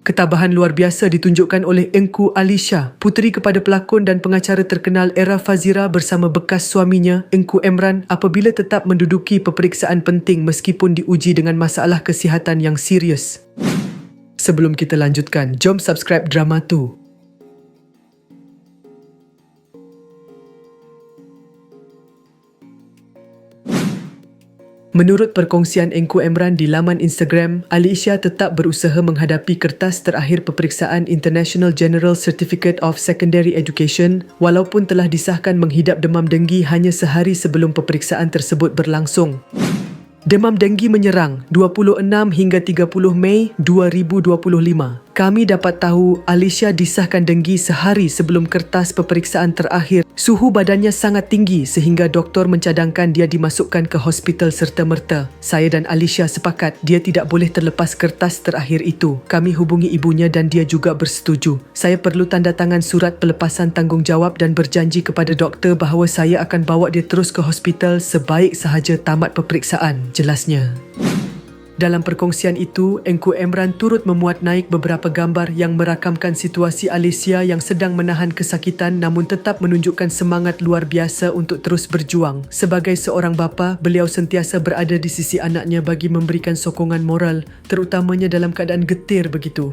Ketabahan luar biasa ditunjukkan oleh Engku Alisha, puteri kepada pelakon dan pengacara terkenal Era Fazira bersama bekas suaminya, Engku Emran apabila tetap menduduki peperiksaan penting meskipun diuji dengan masalah kesihatan yang serius. Sebelum kita lanjutkan, jom subscribe drama tu. Menurut perkongsian Engku Emran di laman Instagram, Alicia tetap berusaha menghadapi kertas terakhir peperiksaan International General Certificate of Secondary Education walaupun telah disahkan menghidap demam denggi hanya sehari sebelum peperiksaan tersebut berlangsung. Demam denggi menyerang 26 hingga 30 Mei 2025. Kami dapat tahu Alicia disahkan denggi sehari sebelum kertas peperiksaan terakhir. Suhu badannya sangat tinggi sehingga doktor mencadangkan dia dimasukkan ke hospital serta-merta. Saya dan Alicia sepakat dia tidak boleh terlepas kertas terakhir itu. Kami hubungi ibunya dan dia juga bersetuju. Saya perlu tanda tangan surat pelepasan tanggungjawab dan berjanji kepada doktor bahawa saya akan bawa dia terus ke hospital sebaik sahaja tamat peperiksaan. Jelasnya. Dalam perkongsian itu, Engku Emran turut memuat naik beberapa gambar yang merakamkan situasi Alicia yang sedang menahan kesakitan namun tetap menunjukkan semangat luar biasa untuk terus berjuang. Sebagai seorang bapa, beliau sentiasa berada di sisi anaknya bagi memberikan sokongan moral, terutamanya dalam keadaan getir begitu.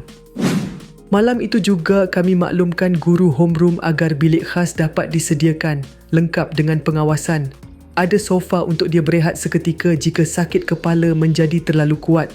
Malam itu juga kami maklumkan guru homeroom agar bilik khas dapat disediakan, lengkap dengan pengawasan, ada sofa untuk dia berehat seketika jika sakit kepala menjadi terlalu kuat.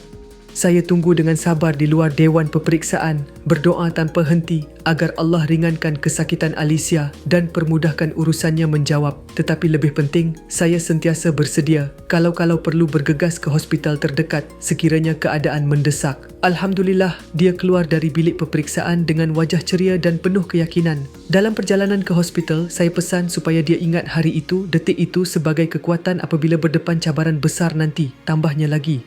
Saya tunggu dengan sabar di luar dewan peperiksaan, berdoa tanpa henti agar Allah ringankan kesakitan Alicia dan permudahkan urusannya menjawab. Tetapi lebih penting, saya sentiasa bersedia kalau-kalau perlu bergegas ke hospital terdekat sekiranya keadaan mendesak. Alhamdulillah, dia keluar dari bilik peperiksaan dengan wajah ceria dan penuh keyakinan. Dalam perjalanan ke hospital, saya pesan supaya dia ingat hari itu, detik itu sebagai kekuatan apabila berdepan cabaran besar nanti. Tambahnya lagi,